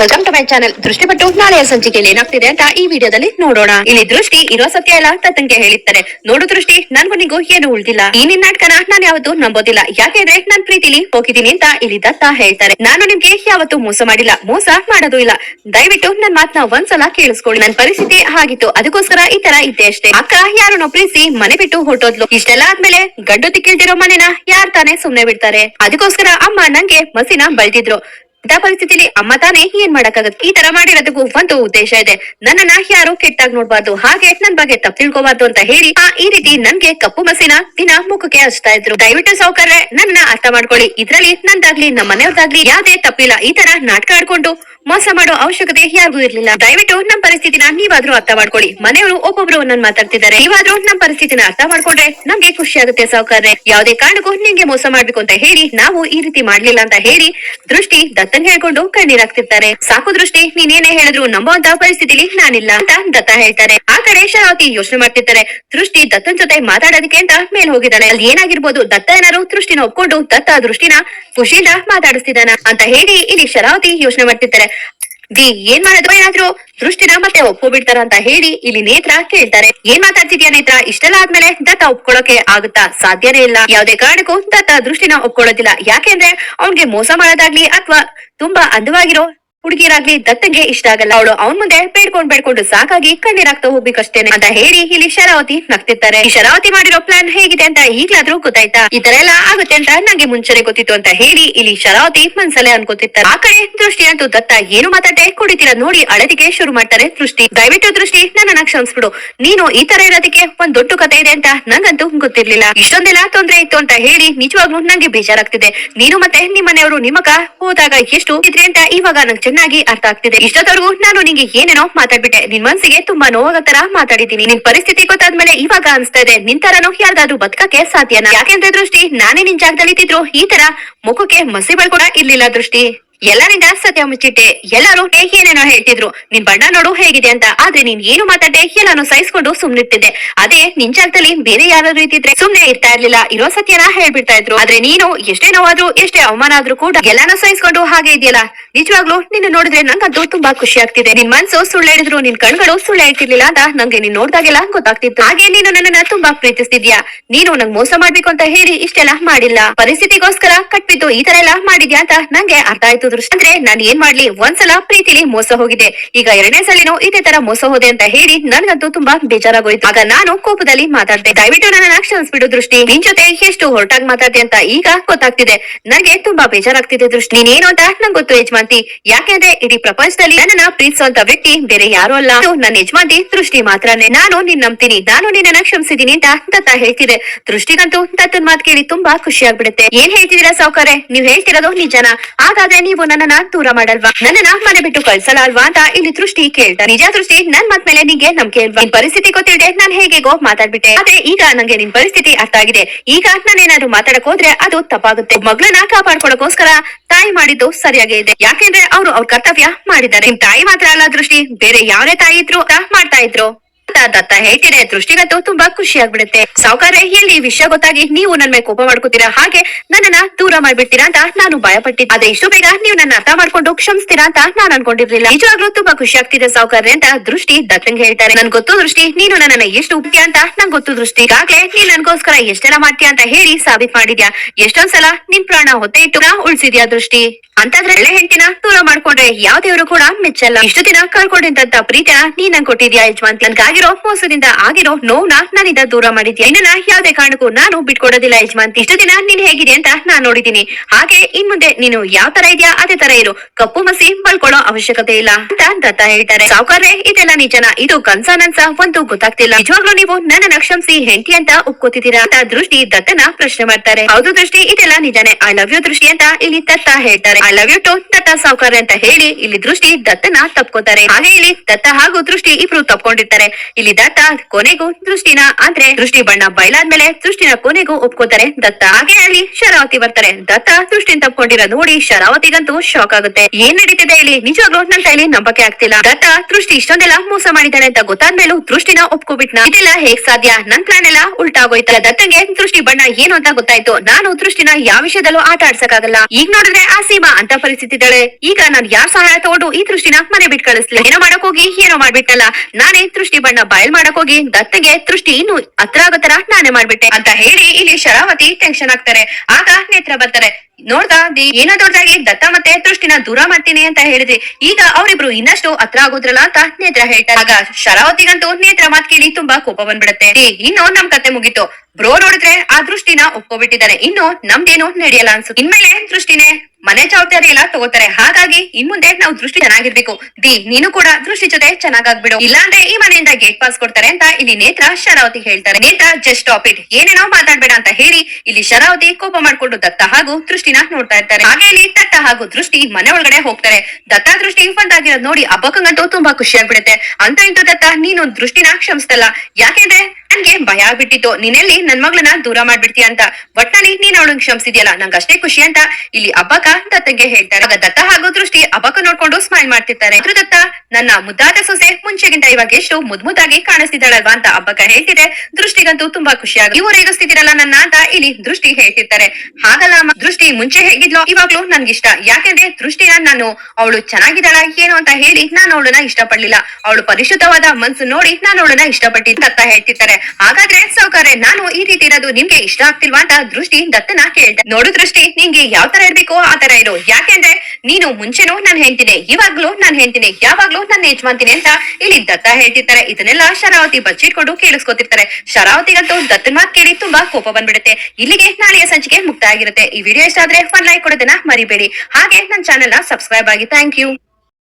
Welcome to my channel ದೃಷ್ಟಿ ಪಟ್ಟು ನಾಳೆಯ ಸಂಚಿಕೆಯಲ್ಲಿ ಏನಾಗ್ತಿದೆ ಅಂತ ಈ ವಿಡಿಯೋದಲ್ಲಿ ನೋಡೋಣ. ಇಲ್ಲಿ ದೃಷ್ಟಿ ಇರೋ ಸತ್ಯ ಎಲ್ಲ ತತ್ತಂಗೆ ಹೇಳಿರ್ತಾರೆ. ನೋಡು ದೃಷ್ಟಿ, ನನ್ಗೂ ನಿಗೂ ಏನು ಉಳ್ದಿಲ್ಲ. ಈ ನಿನ್ ನಾಟಕನ ನಾನು ಯಾವತ್ತೂ ನಂಬೋದಿಲ್ಲ. ಯಾಕೆಂದ್ರೆ ನನ್ ಪ್ರೀತಿಲಿ ಹೋಗಿದ್ದೀನಿ ಅಂತ ಇಲ್ಲಿ ದತ್ತ ಹೇಳ್ತಾರೆ. ನಾನು ನಿಮ್ಗೆ ಯಾವತ್ತೂ ಮೋಸ ಮಾಡಿಲ್ಲ. ಮೋಸ ಮಾಡೋದು ಇಲ್ಲ. ದಯವಿಟ್ಟು ನನ್ ಮಾತನ್ನ ಒಂದ್ಸಲ ಕೇಳಿಸ್ಕೊಳ್ಳಿ. ನನ್ ಪರಿಸ್ಥಿತಿ ಆಗಿತ್ತು ಅದಕ್ಕೋಸ್ಕರ ಈ ತರ ಇದ್ದೆ ಅಷ್ಟೇ. ಅಕ್ಕ ಯಾರನ್ನೋ ಪ್ರೀತಿಸಿ ಮನೆ ಬಿಟ್ಟು ಹೊರಟೋದ್ಲು. ಇಷ್ಟೆಲ್ಲ ಆದ್ಮೇಲೆ ಗಡ್ಡು ತಿಕ್ಕಿಲ್ದಿರೋ ಮನೆನ ಯಾರ್ ತಾನೇ ಸುಮ್ನೆ ಬಿಡ್ತಾರೆ. ಅದಕ್ಕೋಸ್ಕರ ಅಮ್ಮ ನಂಗೆ ಮಸಿನ ಬಳ್ದಿದ್ರು ಇಂಥ ಪರಿಸ್ಥಿತಿಲಿ ಅಮ್ಮ ತಾನೇ ಏನ್ ಮಾಡಕ್ಕಾಗತ್ತೆ? ಈ ತರ ಮಾಡಿರೋದಕ್ಕೂ ಒಂದು ಉದ್ದೇಶ ಇದೆ. ನನ್ನನ್ನ ಯಾರು ಕೆಟ್ಟಾಗಿ ನೋಡ್ಬಾರ್ದು. ಹಾಗೆ ನನ್ ಬಗ್ಗೆ ತಪ್ಪು ತಿಳ್ಕೊಬಾರ್ದು ಅಂತ ಹೇಳಿ, ಆ, ಈ ರೀತಿ ನನ್ಗೆ ಕಪ್ಪು ಮಸಿನ ದಿನ ಮುಖಕ್ಕೆ ಹಚ್ತಾ ಇದ್ರು. ದಯವಿಟ್ಟು ಸೌಕರ್ಯ ನನ್ನ ಅರ್ಥ ಮಾಡ್ಕೊಳ್ಳಿ. ಇದ್ರಲ್ಲಿ ನಂದಾಗ್ಲಿ ನಮ್ಮ ಮನೆಯವ್ರದಾಗ್ಲಿ ಯಾವ್ದೇ ತಪ್ಪಿಲ್ಲ. ಈ ತರ ನಾಟಕ ಆಡ್ಕೊಂಡು ಮೋಸ ಮಾಡೋ ಅವಶ್ಯಕತೆ ಯಾರಿಗೂ ಇರ್ಲಿಲ್ಲ. ದಯವಿಟ್ಟು ನಮ್ ಪರಿಸ್ಥಿತಿನ ನೀವಾದ್ರೂ ಅರ್ಥ ಮಾಡ್ಕೊಳ್ಳಿ. ಮನೆಯವರು ಒಬ್ಬೊಬ್ರು ನನ್ ಮಾತಾಡ್ತಿದ್ದಾರೆ. ನೀವಾದ್ರೂ ನಮ್ ಪರಿಸ್ಥಿತಿನ ಅರ್ಥ ಮಾಡ್ಕೊಂಡ್ರೆ ನಮ್ಗೆ ಖುಷಿ ಆಗುತ್ತೆ ಸಾವುಕಾರ್ರೆ ಯಾವುದೇ ಕಾರಣಕ್ಕೂ ನಿಂಗೆ ಮೋಸ ಮಾಡ್ಬೇಕು ಅಂತ ಹೇಳಿ ನಾವು ಈ ರೀತಿ ಮಾಡ್ಲಿಲ್ಲ ಅಂತ ಹೇಳಿ ದೃಷ್ಟಿ ದತ್ತನ್ ಹೇಳ್ಕೊಂಡು ಕಣ್ಣೀರಾಗ್ತಿರ್ತಾರೆ ಸಾಕು ದೃಷ್ಟಿ, ನೀನೇನೇ ಹೇಳಿದ್ರು ನಂಬುವಂತ ಪರಿಸ್ಥಿತಿಲಿ ನಾನಿಲ್ಲ ಅಂತ ದತ್ತ ಹೇಳ್ತಾರೆ. ಆ ಕಡೆ ಶರಾವತಿ ಯೋಚನೆ ಮಾಡ್ತಿರ್ತಾರೆ. ದೃಷ್ಟಿ ದತ್ತನ್ ಜೊತೆ ಮಾತಾಡೋದಕ್ಕೆ ಅಂತ ಮೇಲ್ ಹೋಗಿದ್ದಾಳೆ. ಅಲ್ಲಿ ಏನಾಗಿರ್ಬೋದು ದತ್ತ ಏನಾರು ದೃಷ್ಟಿನ ಒಪ್ಕೊಂಡು ದತ್ತ ದೃಷ್ಟಿನ ಖುಷಿಯಿಂದ ಮಾತಾಡಿಸ್ತಿದ್ದಾನ ಅಂತ ಹೇಳಿ ಇಲ್ಲಿ ಶರಾವತಿ ಯೋಚನೆ ಮಾಡ್ತಿರ್ತಾರೆ. ದಿ ಏನ್ ಮಾಡೋದು ಏನಾದ್ರು? ದೃಷ್ಟಿನ ಮತ್ತೆ ಒಪ್ಕೊಬಿಡ್ತಾರ ಅಂತ ಹೇಳಿ ಇಲ್ಲಿ ನೇತ್ರ ಕೇಳ್ತಾರೆ. ಏನ್ ಮಾತಾಡ್ತಿದ್ಯಾ ನೇತ್ರ? ಇಷ್ಟೆಲ್ಲ ಆದ್ಮೇಲೆ ದತ್ತ ಒಪ್ಕೊಳ್ಳೋಕೆ ಆಗುತ್ತಾ ಸಾಧ್ಯನೇ ಇಲ್ಲ. ಯಾವ್ದೇ ಕಾರಣಕ್ಕೂ ದತ್ತ ದೃಷ್ಟಿನ ಒಪ್ಕೊಳ್ಳೋದಿಲ್ಲ. ಯಾಕೆಂದ್ರೆ ಅವ್ನ್ಗೆ ಮೋಸ ಮಾಡೋದಾಗ್ಲಿ ಅಥವಾ ತುಂಬಾ ಅಂದವಾಗಿರೋ ಹುಡುಗಿರಾಗ್ಲಿ ದತ್ತಗೆ ಇಷ್ಟ ಆಗಲ್ಲ. ಅವಳು ಅವನ್ ಮುಂದೆ ಬೇಡ್ಕೊಂಡ್ ಬೇಡ್ಕೊಂಡು ಸಾಕಾಗಿ ಕಣ್ಣೀರಾಗ್ತಾ ಹೋಗ್ಬೇಕಷ್ಟೇನೆ ಅಂತ ಹೇಳಿ ಇಲ್ಲಿ ಶರಾವತಿ ನಗ್ತಿರ್ತಾರೆ. ಈ ಶರಾವತಿ ಮಾಡಿರೋ ಪ್ಲಾನ್ ಹೇಗಿದೆ ಅಂತ ಈಗ್ಲಾದ್ರೂ ಗೊತ್ತಾಯ್ತಾ? ಈ ತರ ಎಲ್ಲ ಆಗುತ್ತೆ ಅಂತ ನಂಗೆ ಮುಂಚೆನೆ ಗೊತ್ತಿತ್ತು ಅಂತ ಹೇಳಿ ಇಲ್ಲಿ ಶರಾವತಿ ಮನ್ಸಲ್ಲೇ ಅನ್ಕೋತಿರ್ತಾರೆ. ಆ ಕಡೆ ದೃಷ್ಟಿ ಅಂತೂ ದತ್ತ ಏನು ಮಾತಾಡ್ದೆ ಕುಡಿತೀರ ನೋಡಿ ಅಳದಿಗೆ ಶುರು ಮಾಡ್ತಾರೆ ದೃಷ್ಟಿ. ದಯವಿಟ್ಟು ದೃಷ್ಟಿ ನನ್ನ ಕ್ಷಮಿಸ್ಬಿಡು. ನೀನು ಈ ತರ ಇರೋದಕ್ಕೆ ಒಂದ್ ದೊಡ್ಡ ಕತೆ ಇದೆ ಅಂತ ನಂಗಂತೂ ಗೊತ್ತಿರ್ಲಿಲ್ಲ. ಇಷ್ಟೊಂದೆಲ್ಲ ತೊಂದ್ರೆ ಇತ್ತು ಅಂತ ಹೇಳಿ ನಿಜವಾಗ್ಲೂ ನಂಗೆ ಬೇಜಾರಾಗ್ತಿದೆ. ನೀನು ಮತ್ತೆ ನಿಮ್ಮನೆಯವರು ನಿಮಗ ಹೋದಾಗ ಎಷ್ಟು ಇದ್ರಿ ಅಂತ ಇವಾಗ ನಂಗೆ ಚೆನ್ನಾಗಿ ಅರ್ಥ ಆಗ್ತಿದೆ. ಇಷ್ಟೊತ್ತವರೆಗೂ ನಾನು ನಿಂಗೆ ಏನೇನೋ ಮಾತಾಡ್ಬಿಟ್ಟೆ. ನಿನ್ ಮನ್ಸಿಗೆ ತುಂಬಾ ನೋವಾಗ ತರ ಮಾತಾಡಿದೀನಿ ನಿನ್ ಪರಿಸ್ಥಿತಿ ಗೊತ್ತಾದ್ಮೇಲೆ ಇವಾಗ ಅನ್ಸ್ತಾ ಇದೆ. ನಿನ್ ತರನು ಯಾರ್ದಾದ್ರೂ ಬದುಕಕ್ಕೆ ಸಾಧ್ಯನಾ? ಯಾಕೆಂದ್ರೆ ದೃಷ್ಟಿ, ನಾನೇ ನಿನ್ ಜಾಗದಲ್ಲಿ ಈ ತರ ಮುಖಕ್ಕೆ ಮಸಿ ಕೂಡ ಇರ್ಲಿಲ್ಲ ದೃಷ್ಟಿ. ಎಲ್ಲರಿಂದ ಸತ್ಯ ಮುಚ್ಚಿಟ್ಟೆ. ಎಲ್ಲರೂ ಏನೇನೋ ಹೇಳ್ತಿದ್ರು. ನಿನ್ ಬಣ್ಣ ನೋಡು ಹೇಗಿದೆ ಅಂತ. ಆದ್ರೆ ನೀನ್ ಏನು ಮಾತಾಡ್ದೆ? ಎಲ್ಲಾನು ಸಹಿಸ್ಕೊಂಡು ಸುಮ್ನಿರ್ತಿದ್ದೆ. ಅದೇ ನಿನ್ ಜಾಗದಲ್ಲಿ ಬೇರೆ ಯಾರಾದ್ರೂ ಇದ್ದಿದ್ರೆ ಸುಮ್ನೆ ಇರ್ತಾ ಇರ್ಲಿಲ್ಲ. ಇರೋ ಸತ್ಯನ ಹೇಳ್ಬಿಡ್ತಾ ಇದ್ರು. ಆದ್ರೆ ನೀನು ಎಷ್ಟೇ ನೋವಾದ್ರೂ, ಎಷ್ಟೇ ಅವಮಾನ ಆದ್ರೂ ಕೂಡ ಎಲ್ಲಾನು ಸಹಿಸ್ಕೊಂಡು ಹಾಗೆ ಇದೆಯಲ್ಲ. ನಿಜವಾಗ್ಲೂ ನಿನ್ನ ನೋಡಿದ್ರೆ ನಂಗಂತೂ ತುಂಬಾ ಖುಷಿ ಆಗ್ತಿದೆ. ನಿನ್ ಮನ್ಸು ಸುಳ್ಳು ಹೇಳಿದ್ರು, ನಿನ್ ಕಣ್ಗಳು ಸುಳ್ಳು ಹೇಳ್ತಿರ್ಲಿಲ್ಲ ಅಂತ ನಂಗೆ ನೀನ್ ನೋಡ್ದಾಗೆಲ್ಲ ಗೊತ್ತಾಗ್ತಿತ್ತು. ಹಾಗೆ ನೀನು ನನ್ನನ್ನ ತುಂಬಾ ಪ್ರೀತಿಸ್ತಿದ್ಯಾ? ನೀನು ನಂಗ್ ಮೋಸ ಮಾಡ್ಬೇಕು ಅಂತ ಹೇಳಿ ಇಷ್ಟೆಲ್ಲ ಮಾಡಿಲ್ಲ. ಪರಿಸ್ಥಿತಿಗೋಸ್ಕರ ಕಟ್ಬಿದ್ದು ಈ ತರ ಎಲ್ಲ ಮಾಡಿದ್ಯಾ ಅಂತ ನಂಗೆ ಅರ್ಥ ಆಯ್ತು. ದೃಷ್ಟಿ ಅಂದ್ರೆ ನಾನ್ ಏನ್ ಮಾಡ್ಲಿ? ಒಂದ್ಸಲ ಪ್ರೀತಿಲಿ ಮೋಸ ಹೋಗಿದೆ ಈಗ ಎರಡನೇ ಸಲಿನೂ ಇದೇ ತರ ಮೋಸ ಹೋದೆ ಅಂತ ಹೇಳಿ ನನ್ಗಂತೂ ತುಂಬಾ ಬೇಜಾರಾಗೋಯ್ತು. ಆಗ ನಾನು ಕೋಪದಲ್ಲಿ ಮಾತಾಡ್ದೆ. ದಯವಿಟ್ಟು ನನ್ನ ಕ್ಷಮಿಸ್ಬಿಡು ದೃಷ್ಟಿ. ನಿನ್ ಜೊತೆ ಎಷ್ಟು ಹೊರಟಾಗಿ ಮಾತಾಡ್ದೆ ಅಂತ ಈಗ ಗೊತ್ತಾಗ್ತಿದೆ. ನನಗೆ ತುಂಬಾ ಬೇಜಾರಾಗ್ತಿದೆ ದೃಷ್ಟಿ. ನೀನೇನು ಅಂತ ನಂಗೆ ಗೊತ್ತು ಯಜಮಾಂತಿ ಯಾಕೆಂದ್ರೆ ಇಡೀ ಪ್ರಪಂಚದಲ್ಲಿ ನನ್ನನ್ನ ಪ್ರೀತಿಸುವಂತ ವ್ಯಕ್ತಿ ಬೇರೆ ಯಾರು ಅಲ್ಲ. ನನ್ನ ಯಜಮಾಂತಿ ದೃಷ್ಟಿ ಮಾತ್ರನೇ. ನಾನು ನಿನ್ ನಂಬ್ತೀನಿ. ನಾನು ನಿನ್ನ ಕ್ಷಮಿಸಿದೀನಿ ಅಂತ ದತ್ತ ಹೇಳ್ತಿದೆ. ದೃಷ್ಟಿಗಂತೂ ದತ್ತನ್ ಮಾತು ಕೇಳಿ ತುಂಬಾ ಖುಷಿ ಆಗ್ಬಿಡುತ್ತೆ ಏನ್ ಹೇಳ್ತಿದೀರಾ ಸಾವುಕಾರೆ? ನೀವ್ ಹೇಳ್ತಿರೋದು ನಿಜನಾ? ಹಾಗಾದ್ರೆ ನೀವು ನನ್ನನ್ನ ದೂರ ಮಾಡಲ್ವಾ? ನನ್ನನ್ನ ಮನೆ ಬಿಟ್ಟು ಕಳ್ಸಲ್ಲ ಅಲ್ವಾ ಅಂತ ಇಲ್ಲಿ ದೃಷ್ಟಿ ಕೇಳ್ತಾ, ನಿಜ ದೃಷ್ಟಿ ನನ್ ಮತ್ ಮೇಲೆ ನಿಂಗೆ ನಮ್ಗೆ ನಿನ್ ಪರಿಸ್ಥಿತಿ ಗೊತ್ತಿದೆ ನಾನ್ ಹೇಗೆಗೋ ಮಾತಾಡ್ಬಿಟ್ಟೆ. ಆದ್ರೆ ಈಗ ನಂಗೆ ನಿನ್ ಪರಿಸ್ಥಿತಿ ಅರ್ಥ ಆಗಿದೆ. ಈಗ ನಾನೇನಾದ್ರು ಮಾತಾಡಕ್ ಹೋದ್ರೆ ಅದು ತಪ್ಪಾಗುತ್ತೆ. ಮಗ್ಳನ್ನ ಕಾಪಾಡ್ಕೊಳಕೋಸ್ಕರ ತಾಯಿ ಮಾಡಿದ್ದು ಸರಿಯಾಗಿ ಇದೆ. ಯಾಕೆಂದ್ರೆ ಅವ್ರು ಅವ್ರ ಕರ್ತವ್ಯ ಮಾಡಿದ್ದಾರೆ. ನಿಮ್ ತಾಯಿ ಮಾತ್ರ ಅಲ್ಲ ದೃಷ್ಟಿ, ಬೇರೆ ಯಾರೇ ತಾಯಿ ಇದ್ರು ಮಾಡ್ತಾ ಇದ್ರು. ದತ್ತ ಹೇಳ್ತಿದೆ ದೃಷ್ಟಿಗಂತೂ ತುಂಬಾ ಖುಷಿ ಆಗ್ಬಿಡುತ್ತೆ. ಸಾವುಕಾರ, ಎಲ್ಲಿ ವಿಷಯ ಗೊತ್ತಾಗಿ ನೀವು ನನ್ ಮೇಲೆ ಕೋಪ ಮಾಡ್ಕೋತೀರಾ? ಹಾಗೆ ನನ್ನನ್ನ ದೂರ ಮಾಡ್ಬಿಡ್ತೀರಾ ಅಂತ ನಾನು ಭಯಪಟ್ಟಿದ್ದೆ. ಆದ್ರೆ ಇಷ್ಟು ಬೇಗ ನೀವು ನನ್ನ ಅರ್ಥ ಮಾಡ್ಕೊಂಡು ಕ್ಷಮಿಸ್ತೀರಾ ಅಂತ ನಾನ್ ಅನ್ಕೊಂಡಿರ್ಲಿಲ್ಲ. ನಿಜವಾಗ್ಲೂ ತುಂಬಾ ಖುಷಿ ಆಗ್ತಿದೆ ಸಾವುಕಾರ ಅಂತ ದೃಷ್ಟಿ ದತ್ತಂಗ್ ಹೇಳ್ತಾರೆ. ನನ್ ಗೊತ್ತು ದೃಷ್ಟಿ, ನೀನು ನನ್ನ ಎಷ್ಟು ಉಪ್ಯ ಅಂತ ನಂಗ್ ಗೊತ್ತು ದೃಷ್ಟಿ. ಈಗಾಗ್ಲೇ ನೀನ್ ನನ್ಗೋಸ್ಕರ ಎಷ್ಟೆಲ್ಲ ಮಾಡ್ತೀಯ ಅಂತ ಹೇಳಿ ಸಾಬೀತ್ ಮಾಡಿದ್ಯಾ? ಎಷ್ಟೊಂದ್ಸಲ ನಿನ್ ಪ್ರಾಣ ಹೊತ್ತೆ ಇಟ್ಟು ಉಳಿಸಿದ್ಯಾ ದೃಷ್ಟಿ? ಅಂತಂದ್ರೆ ಒಳ್ಳೆ ಹೆಂಡತಿನ ದೂರ ಮಾಡ್ಕೊಂಡ್ರೆ ಯಾವ ದೇವರು ಕೂಡ ಮೆಚ್ಚಲ್ಲ. ಇಷ್ಟು ದಿನ ಕಳ್ಕೊಂಡಿದ್ದಂತ ಪ್ರೀತಿನ ನೀನ್ ನಂಗ್ ಕೊಟ್ಟಿದ್ಯಾ ಯಜಮಾಂತಿ ನನ್ಗಾಗಿರೋ ಮೋಸದಿಂದ ಆಗಿರೋ ನೋವ್ನ ನಾನಿಂದ ದೂರ ಮಾಡಿದ್ಯಾ? ನಿನ್ನ ಯಾವ್ದೇ ಕಾರಣಕ್ಕೂ ನಾನು ಬಿಟ್ಕೊಡೋದಿಲ್ಲ ಯಜಮಾನ್ ಇಷ್ಟು ದಿನ ನೀನ್ ಹೇಗಿದೆ ಅಂತ ನಾನ್ ನೋಡಿದೀನಿ ಹಾಗೆ ಇನ್ ಮುಂದೆ ನೀನು ಯಾವ ತರ ಇದೆಯಾ ಅದೇ ತರ ಇರು. ಕಪ್ಪು ಮಸಿ ಮಲ್ಕೊಳ್ಳೋ ಅವಶ್ಯಕತೆ ಇಲ್ಲ ಅಂತ ದತ್ತ ಹೇಳ್ತಾರೆ. ಸಾವುಕಾರ್ರೆ, ಇದೆಲ್ಲ ನಿಜನ? ಇದು ಕನ್ಸ ನನ್ಸ ಒಂದು ಗೊತ್ತಾಗ್ತಿಲ್ಲ. ನಿಜವಾಗ್ಲೂ ನೀವು ನನ್ನ ಕ್ಷಮಿಸಿ ಹೆಂಡತಿ ಅಂತ ಒಪ್ಕೋತಿದ್ದೀರಾ ಅಂತ ದೃಷ್ಟಿ ದತ್ತನ ಪ್ರಶ್ನೆ ಮಾಡ್ತಾರೆ. ಹೌದು ದೃಷ್ಟಿ, ಇದೆಲ್ಲ ನಿಜಾನೆ. ಐ ಲವ್ ಯು ದೃಷ್ಟಿ ಅಂತ ಇಲ್ಲಿ ದತ್ತ ಹೇಳ್ತಾರೆ. I love you too Datta ಸಾವುಕಾರ್ರೆ ಅಂತ ಹೇಳಿ ಇಲ್ಲಿ ದೃಷ್ಟಿ ದತ್ತನ ತಪ್ಕೋತಾರೆ. ಹಾಗೆ ಇಲ್ಲಿ ದತ್ತ ಹಾಗೂ ದೃಷ್ಟಿ ಇಬ್ರು ತಪ್ಕೊಂಡಿರ್ತಾರೆ. ಇಲ್ಲಿ ದತ್ತ ಕೊನೆಗೂ ದೃಷ್ಟಿನ ಅಂದ್ರೆ ದೃಷ್ಟಿ ಬಣ್ಣ ಬಯಲಾದ್ಮೇಲೆ ದೃಷ್ಟಿನ ಕೊನೆಗೂ ಒಪ್ಕೋತಾರೆ. ದತ್ತ ಹಾಗೆ ಅಲ್ಲಿ ಶರಾವತಿ ಬರ್ತಾರೆ. ದತ್ತ ದೃಷ್ಟಿನ ತಪ್ಕೊಂಡಿರೋ ನೋಡಿ ಶರಾವತಿಗಂತೂ ಶಾಕ್ ಆಗುತ್ತೆ. ಏನ್ ನಡೀತಿದೆ ಇಲ್ಲಿ ನಿಜವಾಗ್ಲೂ ನನ್ನ ಕೈಲಿ ನಂಬಕ್ಕೆ ಆಗ್ತಿಲ್ಲ. ದತ್ತ ದೃಷ್ಟಿ ಇಷ್ಟೊಂದೆಲ್ಲ ಮೋಸ ಮಾಡಿದ್ದಾನೆ ಅಂತ ಗೊತ್ತಾದ್ಮೇಲೂ ದೃಷ್ಟಿನ ಒಪ್ಕೋಬಿಟ್ನ. ಇದೆಲ್ಲ ಹೇಗ್ ಸಾಧ್ಯ? ನನ್ ಪ್ಲಾನ್ ಎಲ್ಲ ಉಲ್ಟಾಗೋಯ್ತಲ್ಲ ದತ್ತಂಗೆ ದೃಷ್ಟಿ ಬಣ್ಣ ಏನು ಅಂತ ಗೊತ್ತಾಯ್ತು. ನಾನು ದೃಷ್ಟಿನ ಯಾವ ವಿಷಯದಲ್ಲೂ ಆಟ ಆಡ್ಸಕ್ಕಾಗಲ್ಲ. ಈಗ ನೋಡಿದ್ರೆ ಆ ಸೀಮಾ ಅಂತ ಪರಿಸ್ಥಿತಿ ಇದ್ದಾಳೆ. ಈಗ ನಾನ್ ಯಾರ್ ಸಹಾಯ ತಗೊಂಡು ಈ ದೃಷ್ಟಿನ ಮನೆ ಬಿಟ್ಟು ಕಳಿಸ್ಲಿ? ಏನೋ ಮಾಡಕ್ ಹೋಗಿ, ಏನೋ ಮಾಡ್ಬಿಟ್ಟಲ್ಲ ನಾನೇ ದೃಷ್ಟಿ ಬಣ್ಣ ಬಯಲ್ ಮಾಡಕ್ ಹೋಗಿ ದತ್ತಗೆ ತೃಷ್ಟಿ ಇನ್ನು ಹತ್ರ ಆಗೋ ತರ ನಾನೇ ಮಾಡ್ಬಿಟ್ಟೆ ಅಂತ ಹೇಳಿ ಇಲ್ಲಿ ಶರಾವತಿ ಟೆನ್ಷನ್ ಆಗ್ತಾರೆ. ಆಗ ನೇತ್ರ ಬರ್ತಾರೆ. ನೋಡ್ದಾ, ದಿ, ಏನೋ ದೊಡ್ಡದಾಗಿ ದತ್ತ ಮತ್ತೆ ತೃಷ್ಟಿನ ದೂರ ಮಾಡ್ತೀನಿ ಅಂತ ಹೇಳಿದ್ರಿ. ಈಗ ಅವರಿಬ್ರು ಇನ್ನಷ್ಟು ಹತ್ರ ಆಗೋದ್ರಲ್ಲ ಅಂತ ನೇತ್ರ ಹೇಳ್ತಾರೆ. ಆಗ ಶರಾವತಿಗಂತೂ ನೇತ್ರ ಮಾತ್ ಕೇಳಿ ತುಂಬಾ ಕೋಪ ಬಂದ್ಬಿಡತ್ತೆ. ಇನ್ನು ನಮ್ ಕತೆ ಮುಗೀತು. ಬ್ರೋ ನೋಡಿದ್ರೆ ಆ ದೃಷ್ಟಿನ ಒಪ್ಕೊಬಿಟ್ಟಿದ್ದಾರೆ. ಇನ್ನು ನಮ್ದೇನು ನಡೆಯಲ್ಲ ಅನ್ಸುತ್ತೆ. ಇನ್ಮೇಲೆ ದೃಷ್ಟಿನೇ ಮನೆ ಜವಾಬ್ದಾರಿ ಎಲ್ಲ ತಗೋತಾರೆ. ಹಾಗಾಗಿ ಇನ್ ಮುಂದೆ ನಾವು ದೃಷ್ಟಿ ಚೆನ್ನಾಗಿರ್ಬೇಕು. ದಿ, ನೀನು ಕೂಡ ದೃಷ್ಟಿ ಜೊತೆ ಚೆನ್ನಾಗಾಗ್ಬಿಡು. ಇಲ್ಲಾಂದ್ರೆ ಈ ಮನೆಯಿಂದ ಗೇಟ್ ಪಾಸ್ ಕೊಡ್ತಾರೆ ಅಂತ ಇಲ್ಲಿ ನೇತ್ರ ಶರಾವತಿ ಹೇಳ್ತಾರೆ. ನೇತ್ರ, ಜಸ್ಟ್ ಸ್ಟಾಪ್ ಇಟ್ ಏನೇನೋ ಮಾತಾಡ್ಬೇಡ ಅಂತ ಹೇಳಿ ಇಲ್ಲಿ ಶರಾವತಿ ಕೋಪ ಮಾಡ್ಕೊಂಡು ದತ್ತ ಹಾಗೂ ದೃಷ್ಟಿನ ನೋಡ್ತಾ ಇರ್ತಾರೆ. ಹಾಗೆ ಇಲ್ಲಿ ದತ್ತ ಹಾಗೂ ದೃಷ್ಟಿ ಮನೆ ಒಳಗಡೆ ಹೋಗ್ತಾರೆ. ದತ್ತ ದೃಷ್ಟಿ ಒಂದಾಗಿರೋದ್ ನೋಡಿ ಅಬ್ಬಕ್ಕಂಗಂತೂ ತುಂಬಾ ಖುಷಿ ಆಗ್ಬಿಡುತ್ತೆ ಅಂತ ಇಂತ ದತ್ತ ನೀನು ದೃಷ್ಟಿನ ಕ್ಷಮಿಸ್ತಲ್ಲ ಯಾಕೆಂದ್ರೆ ನನ್ಗೆ ಭಯ ಆಗ್ಬಿಟ್ಟಿತ್ತು. ನಿನ್ನೆಲ್ಲಿ ನನ್ ಮಗಳನ್ನ ದೂರ ಮಾಡ್ಬಿಡ್ತೀಯ ಅಂತ. ಒಟ್ನಲ್ಲಿ ನೀನ್ ಅವಳು ಕ್ಷಮಿಸಿದ್ಯಲ್ಲ. ನಂಗೆ ಅಷ್ಟೇ ಖುಷಿ ಅಂತ. ಇಲ್ಲಿ ಅಬ್ಬಕ ದತ್ತಂಗೆ ಹೇಳ್ತಾರೆ ಆಗ ದತ್ತ ಹಾಗೂ ದೃಷ್ಟಿ ಅಬ್ಬಕ ನೋಡ್ಕೊಂಡು ಸ್ಮೈಲ್ ಮಾಡ್ತಿರ್ತಾರೆ. ಅದ್ರ ದತ್ತ ನನ್ನ ಮುದ್ದಾದ ಸೊಸೆ ಮುಂಚೆಗಿಂತ ಇವಾಗ ಎಷ್ಟು ಮುದ್ ಮುದ್ದಾಗಿ ಕಾಣಿಸ್ತಿದ್ದಾಳಲ್ವಾ ಅಂತ ಅಬ್ಬಕ ಹೇಳ್ತಿದೆ ದೃಷ್ಟಿಗಂತೂ ತುಂಬಾ ಖುಷಿ ಆಗ ರೇಗಿಸ್ತಿದ್ದೀರಲ್ಲ ನನ್ನ ಅಂತ ಇಲ್ಲಿ ದೃಷ್ಟಿ ಹೇಳ್ತಿರ್ತಾರೆ. ಹಾಗಲ್ಲ ದೃಷ್ಟಿ ಮುಂಚೆ ಹೇಗಿದ್ಲೋ ಇವಾಗ್ಲೂ ಇಷ್ಟ ಯಾಕೆಂದ್ರೆ ದೃಷ್ಟಿಯ ನಾನು, ಅವಳು ಚೆನ್ನಾಗಿದ್ದಾಳ ಏನು ಅಂತ ಹೇಳಿ ನಾನು ಅವಳನ್ನ ಇಷ್ಟಪಡ್ಲಿಲ್ಲ. ಅವಳು ಪರಿಶುದ್ಧವಾದ ಮನ್ಸು ನೋಡಿ ನಾನು ಅವಳನ್ನ ಇಷ್ಟಪಟ್ಟಿದ್ದ ಅಂತ ಹೇಳ್ತಿರ್ತಾರೆ. ಹಾಗಾದ್ರೆ ಸೌಕರ್ಯ ನಾನು ಈ ರೀತಿ ಇರೋದು ನಿಮ್ಗೆ ಇಷ್ಟ ಆಗ್ತಿಲ್ವಾ ಅಂತ ದೃಷ್ಟಿ ದತ್ತನ ಕೇಳ್ದೆ. ನೋಡು ದೃಷ್ಟಿ, ನಿಂಗೆ ಯಾವ ತರ ಇರ್ಬೇಕು ಆ ತರ ಇರು. ಯಾಕೆಂದ್ರೆ ನೀನು ಮುಂಚೆನೂ ನಾನ್ ಹೇಳ್ತೀನಿ, ಇವಾಗ್ಲೂ ನಾನ್ ಹೇಳ್ತೀನಿ, ಯಾವಾಗ್ಲೂ ನಾನು ಯಜಮಾನ್ತೀನಿ ಅಂತ ಇಲ್ಲಿ ದತ್ತ ಹೇಳ್ತಿರ್ತಾರೆ. ಇದನ್ನೆಲ್ಲ ಶರಾವತಿ ಬಚ್ಚಿಟ್ಕೊಂಡು ಕೇಳಿಸ್ಕೊತಿರ್ತಾರೆ. ಶರಾವತಿಗಂತೂ ದತ್ತನ ಮಾತ್ ಕೇಳಿ ತುಂಬಾ ಕೋಪ ಬಂದ್ಬಿಡುತ್ತೆ. ಇಲ್ಲಿಗೆ ನಾಳೆಯ ಸಂಚಿಕೆ ಮುಕ್ತ ಆಗಿರುತ್ತೆ. ಈ ವಿಡಿಯೋ ಇಷ್ಟ ಆದ್ರೆ ಫನ್ ಲೈಕ್ ಕೊಡೋದನ್ನ ಮರಿಬೇಡಿ. ಹಾಗೆ ನನ್ನ ಚಾನೆಲ್ ಸಬ್ಸ್ಕ್ರೈಬ್ ಆಗಿ ಥ್ಯಾಂಕ್ ಯು